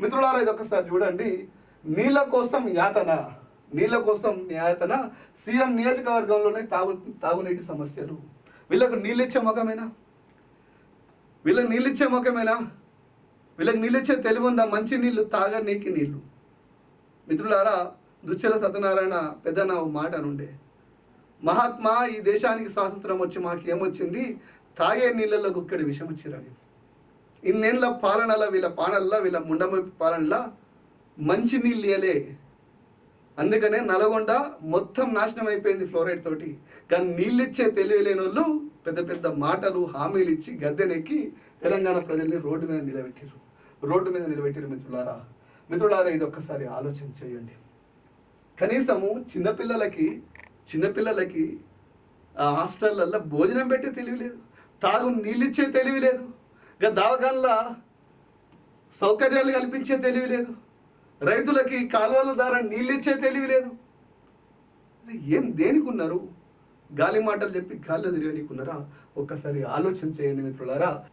మిత్రులారా ఇది ఒకసారి చూడండి. నీళ్ళ కోసం యాతన. నీళ్ళ కోసం యాతన. సీఎం నియోజకవర్గంలోనే తాగు తాగునీటి సమస్యలు. వీళ్ళకు నీళ్ళిచ్చే ముఖమేనా? వీళ్ళకి నీళ్ళిచ్చే ముఖమేనా? వీళ్ళకి నీళ్ళిచ్చే తెలివి ఉందా మంచి నీళ్ళు తాగనీకి నీళ్ళు. మిత్రులారా దుచ్చల సత్యనారాయణ పెద్దన్న ఓ మాట అనుండే. మహాత్మా ఈ దేశానికి స్వాతంత్రం వచ్చి మాకు ఏమొచ్చింది తాగే నీళ్ళలో గుక్కడి విషం వచ్చిరని ఇన్నేళ్ళ పాలనల వీళ్ళ పాలనల వీళ్ళ ముండమ పాలనల మంచి నీళ్ళు ఇయలే అందుకనే నల్గొండ మొత్తం నాశనం అయిపోయింది ఫ్లోరైడ్ తోటి. కానీ నీళ్ళిచ్చే తెలివి లేని వాళ్ళు పెద్ద పెద్ద మాటలు హామీలు ఇచ్చి గద్దెనెక్కి తెలంగాణ ప్రజల్ని రోడ్డు మీద నిలబెట్టారు రోడ్డు మీద నిలబెట్టారు మిత్రులారా. మిత్రులారా ఇది ఒక్కసారి ఆలోచన చేయండి. కనీసము చిన్నపిల్లలకి చిన్నపిల్లలకి ఆ హాస్టళ్ళల్లో భోజనం పెట్టే తెలివి లేదు. తాగు నీళ్ళిచ్చే తెలివి లేదు. ఇంకా సౌకర్యాలు కల్పించే తెలివి లేదు. రైతులకి కాలువల ద్వారా నీళ్ళిచ్చే తెలివి లేదు. ఏం దేనికి ఉన్నారు గాలి మాటలు చెప్పి గాల్లో తిరగనీకున్నారా ఒక్కసారి ఆలోచన చేయండి మిత్రులారా.